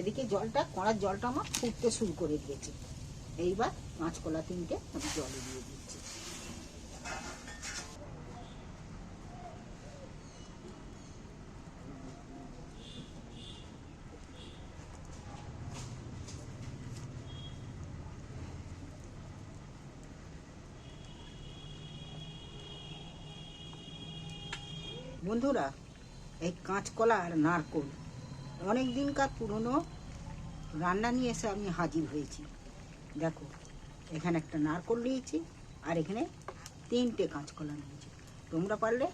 এদিকে জলটা, কড়ার জলটা আমার ফুটতে শুরু করে দিয়েছে। এইবার কাঁচকলা তিনটে আমি জলে দিয়ে দিচ্ছি। বন্ধুরা, এই কাঁচকলা আর নারকোল অনেক দিনকার পুরনো রান্না নিয়ে এসে আমি হাজির হয়েছি। দেখো, এখানে একটা নারকোল নিয়েছি আর এখানে তিনটে কাঁচকলা নিয়েছি। তোমরা পারলে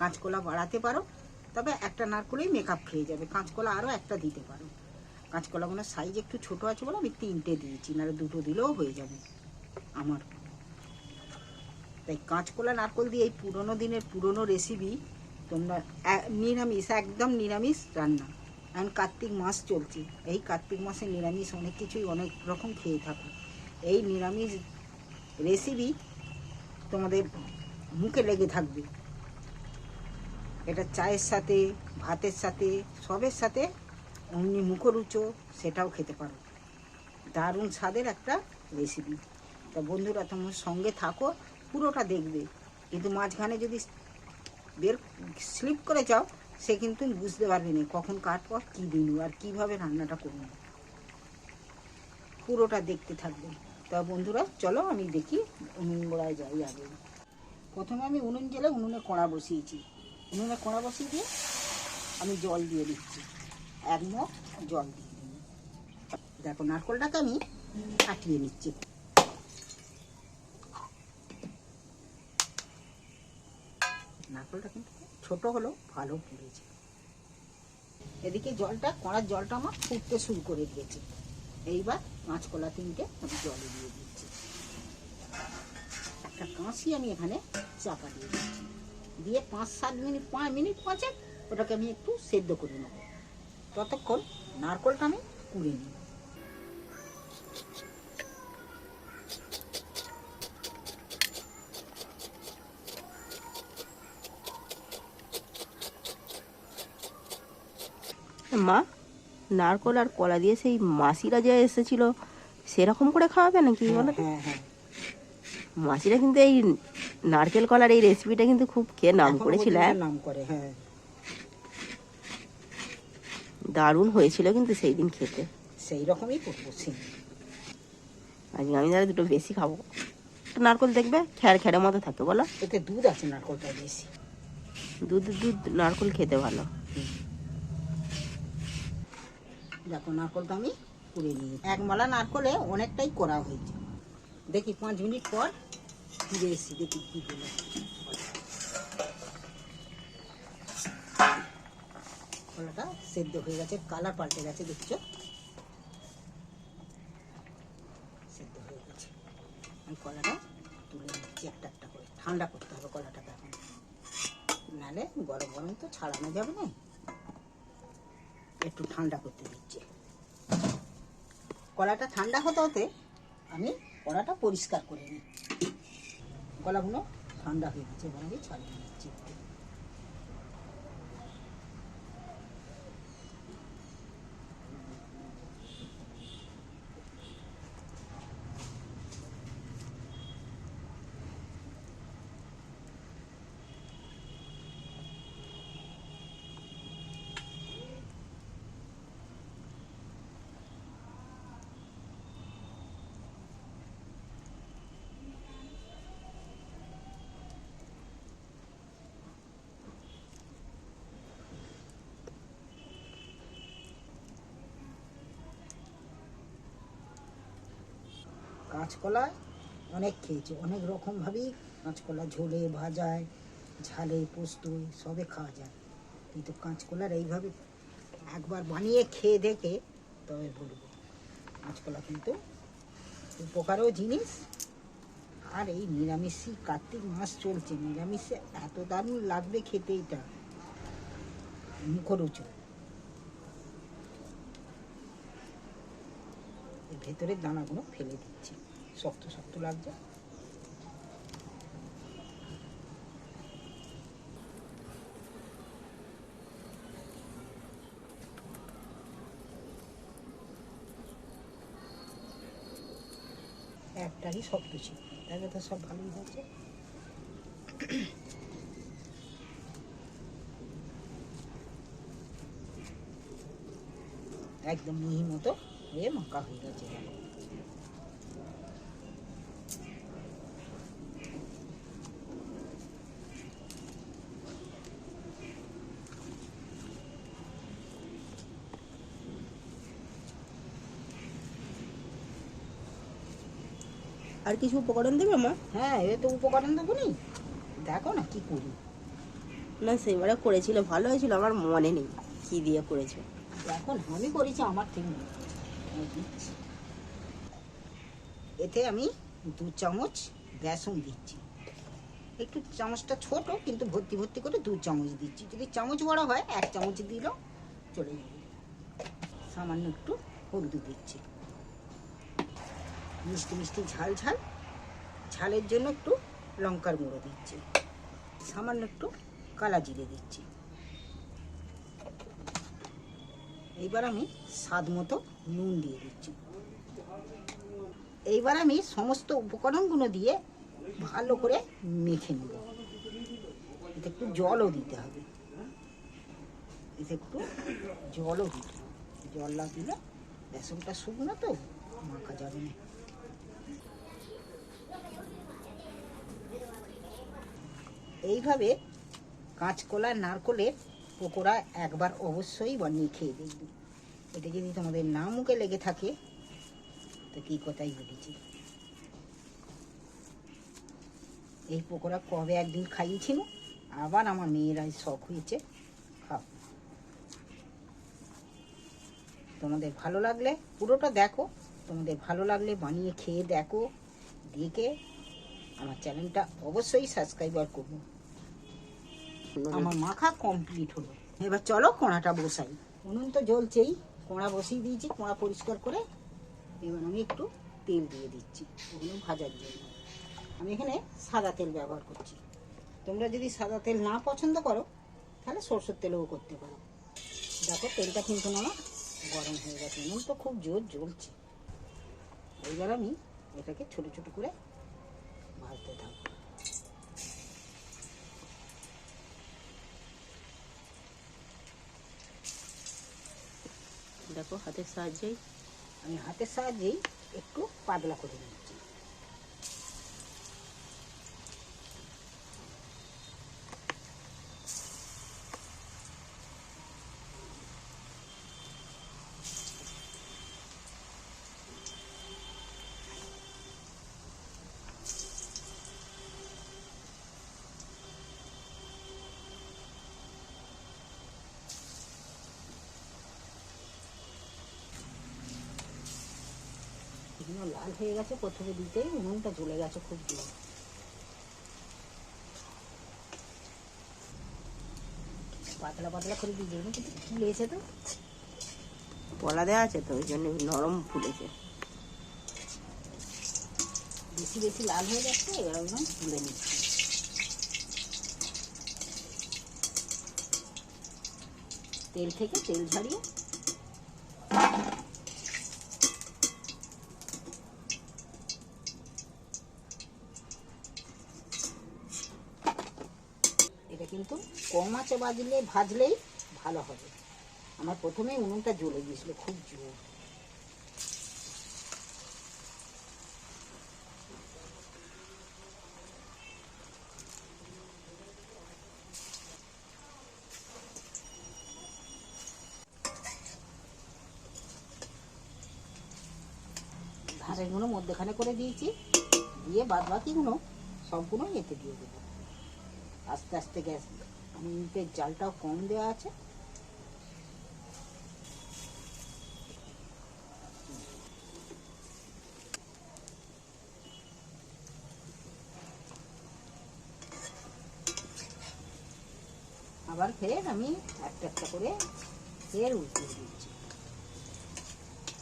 কাঁচকলা বাড়াতে পারো, তবে একটা নারকোলেই মেকআপ খেয়ে যাবে। কাঁচকলা আরও একটা দিতে পারো। কাঁচকলাগুলোর সাইজ একটু ছোট আছে বলে আমি তিনটে দিয়েছি, নাহলে দুটো দিলেও হয়ে যাবে আমার। তাই কাঁচকলা, নারকোল দিয়ে এই পুরোনো দিনের পুরনো রেসিপি তোমরা নিরামিষ, একদম নিরামিষ রান্না। এখন কার্তিক মাস চলছে। এই কার্তিক মাসে নিরামিষ অনেক কিছুই অনেক রকম খেয়ে থাকো। এই নিরামিষ রেসিপি তোমাদের মুখে লেগে থাকবে। এটা চায়ের সাথে, ভাতের সাথে, সবের সাথে অমনি মুখরুচো সেটাও খেতে পারো। দারুণ স্বাদের একটা রেসিপি তা বন্ধুরা, তোমার সঙ্গে থাকো, পুরোটা দেখবে। কিন্তু মাঝখানে যদি বের স্লিপ করে যাও সে কিন্তু বুঝতে পারবে না কখন কার পর কী দিন আর কীভাবে রান্নাটা করব। পুরোটা দেখতে থাকবে। তা বন্ধুরা, চলো আমি দেখি উনুন গোড়ায় যাই আগে। প্রথমে আমি উনুন জেলে উনুনে কড়া বসিয়েছি। উনুনে কড়া বসিয়ে দিয়ে আমি জল দিয়ে দিচ্ছি। এক মগ জল দিয়ে দেখো নারকলটাকে আমি কাটিয়ে নিচ্ছি। নারকলটা কিন্তু ছোট হলো ভালো পুড়েছে। এদিকে জলটা, কড়ার জলটা আমার ফুটতে শুরু করে দিয়েছে। এইবার কাঁচকলা তিনটে আমি জলে দিয়ে দিচ্ছি। একটা কাঁচি আমি এখানে চাপা দিয়ে দিচ্ছি। দিয়ে পাঁচ, সাত মিনিট, পাঁচ মিনিট পাঁচেক ওটাকে আমি একটু সেদ্ধ করে নেব। ততক্ষণ নারকলটা আমি কুড়ে নিই মা নারকল আর কলা দিয়ে সেই মাসিরা যে এসেছিল সেরকম করে খাওয়াবে নাকি বলো? হ্যাঁ হ্যাঁ। মাসিরা কিন্তু এই নারকেল কলার এই রেসিপিটা কিন্তু খুব খেয়ে নাম করেছিল হ্যাঁ? নাম করে হ্যাঁ। দারুণ হয়েছিল কিন্তু সেই দিন খেতে। সেই রকমই করব আজকে আমি তাহলে দুটো বেশি খাব। নারকল দেখবে খ্যার খ্যারের মতো থাকে বলো? এতে দুধ আছে নারকলটা বেশি। দুধ দুধ নারকল খেতে ভালো। দেখো নারকলটা আমি পুড়ে নিই এক মালা নারকলে অনেকটাই করা হয়েছে। দেখি পাঁচ মিনিট পর ফিরে এসেছি, দেখি কি হলো কলাটা সেদ্ধ হয়ে গেছে, কালার পাল্টে গেছে, দেখছ? সেদ্ধ হয়ে গেছে। আমি কলাটা তুলে নিচ্ছি একটা একটা করে। ঠান্ডা করতে হবে কলাটাকে এখন। নাহলে গরম গরম তো ছাড়ানো যাবে না। একটু ঠান্ডা করতে দিচ্ছি। কলাটা ঠান্ডা হতে হতে আমি কলাটা পরিষ্কার করে নিই কলাগুলো ঠান্ডা হয়ে গেছে, এবার আমি ছাড়িয়ে নিচ্ছি কাঁচকলা অনেক খেয়েছি, অনেক রকমভাবেই কাঁচকলা ঝোলে, ভাজায়, ঝালে পোস্তয় সবে খাওয়া যায়। কিন্তু কাঁচকলার এইভাবে একবার বানিয়ে খেয়ে দেখে তবে বলব কাঁচকলা কিন্তু উপকারও জিনিস। আর এই নিরামিষই কার্তিক মাস চলছে, নিরামিষে এত দারুণ লাগবে খেতে এটা। মুখরোচক। এই ভেতরের দানাগুলো ফেলে দিচ্ছি। শক্ত শক্ত লাগবে। একটারই সব কিছু। তাহলে তো সব ভালোই হয়েছে। একদম মিহি মতো এ মাখা হয়ে গেছে। আর কিছু উপকরণ দেবে মা? হ্যাঁ এ তো উপকরণ দেবো নি দেখো না কি করি। না সেবারে করেছিল ভালো হয়েছিল আমার মনে নেই কি দিয়ে করেছ। দেখো না আমি করেছি আমার ঠিক নেই এতে আমি দু চামচ বেসন দিচ্ছি। একটু চামচটা ছোট কিন্তু ভর্তি ভর্তি করে দু চামচ দিচ্ছি। যদি চামচ বড় হয় এক চামচ দিলেও চলে যাবে। সামান্য একটু হলদি দিচ্ছি। মিষ্টি মিষ্টি ঝাল ঝাল। ঝালের জন্য একটু লঙ্কার গুঁড়ো দিচ্ছি। সামান্য একটু কালা জিরে দিচ্ছি। এইবার আমি স্বাদ মতো নুন দিয়ে দিচ্ছি। এইবার আমি সমস্ত উপকরণগুলো দিয়ে ভালো করে মেখে নেব। এতে একটু জলও দিতে হবে। এতে একটু জলও দিতে হবে। জল না দিলে বেসনটা শুকনো তো, মাখা যাবে না। এইভাবে কাঁচকলা, নারকলের পকোড়া একবার অবশ্যই বানিয়ে খেয়ে দেখবি এটা যদি তোমাদের না মুখে লেগে থাকে, তো কি কথাই বলেছি। এই পকোড়া কবে একদিন খাইয়েছিল আবার আমার মেয়েরা শখ হয়েছে, খাও। তোমাদের ভালো লাগলে পুরোটা দেখো, তোমাদের ভালো লাগলে বানিয়ে খেয়ে দেখো, দেখে আমার চ্যানেলটা অবশ্যই সাবস্ক্রাইবার করব আমার মাখা কমপ্লিট হলো। এবার চলো কোঁড়াটা বসাই। উনুন তো জ্বলছেই। কোঁড়া বসিয়ে দিয়েছি, কোঁড়া পরিষ্কার করে। এবার আমি একটু তেল দিয়ে দিচ্ছি, ওগুলো ভাজার জন্য। আমি এখানে সাদা তেল ব্যবহার করছি। তোমরা যদি সাদা তেল না পছন্দ করো, তাহলে সরষের তেলেও করতে পারো। দেখো, তেলটা কিন্তু আমার গরম হয়ে গেছে। উনুন তো খুব জোর জ্বলছে। এইবার আমি এটাকে ছোট ছোট করে ভাজতে থাকব। দেখো হাতের সাহায্যেই। আমি হাতের সাহায্যেই একটু পাতলা করে নিচ্ছি এগুলো লাল হয়ে গেছে প্রথমে দিতেই উনুনটা জ্বলে গেছে খুব জোর। পাতলা পাতলা করে দিয়ে দেবেন কিন্তু ফুলেছে তো? পলা দেওয়া আছে তো ওই জন্য নরম ফুলেছে। বেশি বেশি লাল হয়ে যাচ্ছে ওগুলো তুলে নিচ্ছি। তেল থেকে তেল ঝাড়িয়ে এটা কিন্তু কম আঁচে বাজলে, ভাজলেই ভালো হবে। আমার প্রথমেই উনুনটা জ্বলে গিয়েছিল, খুব জোর। ধারেগুলো মধ্যেখানে করে দিয়েছি, দিয়ে বাদ বাকিগুলো সম্পূর্ণ এতে দিয়ে দেবো। আস্তে আস্তে গ্যাস মিনিটের জালটাও কম দেওয়া আছে। আবার ফের আমি একটা একটা করে ফের উল্টে দিচ্ছি।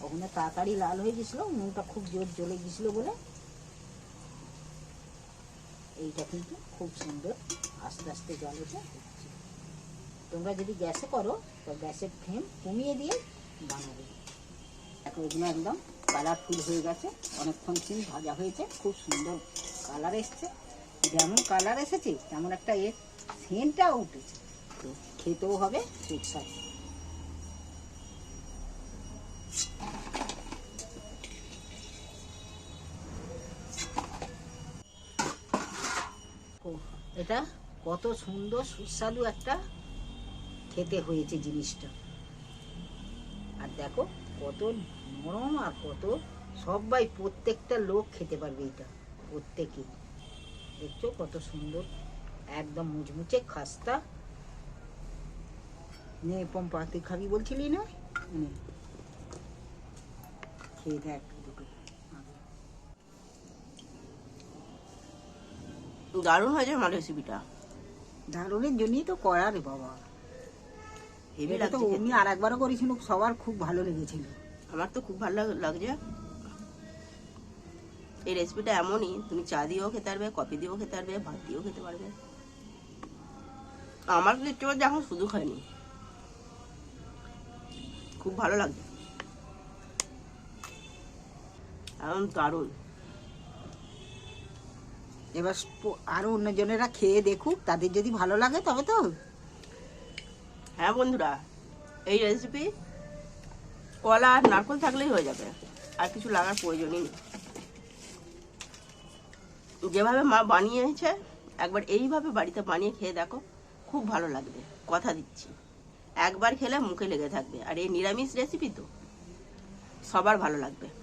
ওখানে তাড়াতাড়ি লাল হয়ে গেছিল, নুনটা খুব জোর জ্বলে গেছিল বলে। এইটা কিন্তু খুব সুন্দর। আস্তে আস্তে জলে হচ্ছে তোমরা যদি গ্যাসে করো, তো গ্যাসের ফ্লেম কমিয়ে দিয়ে বানাবে। দেখো, এগুলো একদম কালারফুল হয়ে গেছে। অনেকক্ষণ সিম ভাজা হয়েছে। খুব সুন্দর কালার এসছে। যেমন কালার এসেছে, তেমন একটা এর সেন্টটাও উঠেছে। তো খেতেও হবে সুস্বাদু এটা কত সুন্দর সুস্বাদু একটা খেতে হয়েছে জিনিসটা। আর দেখো, কত নরম আর কত সবাই প্রত্যেকটা লোক খেতে পারবে এটা প্রত্যেকে দেখছ কত সুন্দর, একদম মুচমুচে খাস্তা। নে পম্পা তুই খাবি বলছিলি না? খেয়ে দেখ দুটো। দারুণ হয়েছে আমার রেসিপিটা দারুণের জন্যই তো করা রে বাবা। এটা তো অমনি আর একবারও করেছিল সবার খুব ভালো লেগেছিল। আমার তো খুব ভালো লাগছে। এই রেসিপিটা এমনই তুমি চা দিয়েও খেতে পারবে কফি দিয়েও খেতে পারবে ভাত দিয়েও খেতে পারবে। আমার তো ইচ্ছে করছে এখন শুধু খাইনি। খুব ভালো লাগছে। এখন দারুণ। এবার স্প- আরও অন্যজনেরা খেয়ে দেখুক, তাদের যদি ভালো লাগে তবে তো। হ্যাঁ বন্ধুরা, এই রেসিপি কলা আর নারকল থাকলেই হয়ে যাবে, আর কিছু লাগার প্রয়োজনই নেই। যেভাবে মা বানিয়েছে, একবার এইভাবে বাড়িতে বানিয়ে খেয়ে দেখো, খুব ভালো লাগবে, কথা দিচ্ছি। একবার খেলে মুখে লেগে থাকবে, আর এই নিরামিষ রেসিপি তো সবার ভালো লাগবে।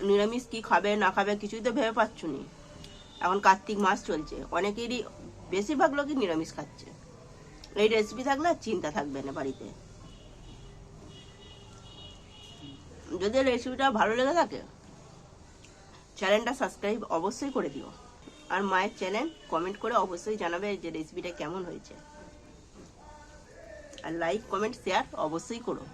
নিরামিষ কি খাবে, না খাবে কিছুই তো ভেবে পাচ্ছ নি এখন কার্তিক মাস চলছে, অনেকেরই বেশিরভাগ লোকই নিরামিষ খাচ্ছে। এই রেসিপি থাকলে আর চিন্তা থাকবে না বাড়িতে। যদি রেসিপিটা ভালো লেগে থাকে চ্যানেলটা সাবস্ক্রাইব অবশ্যই করে দিও। আর মায়ের চ্যানেল কমেন্ট করে অবশ্যই জানাবে যে রেসিপিটা কেমন হয়েছে। আর লাইক কমেন্ট শেয়ার অবশ্যই করো।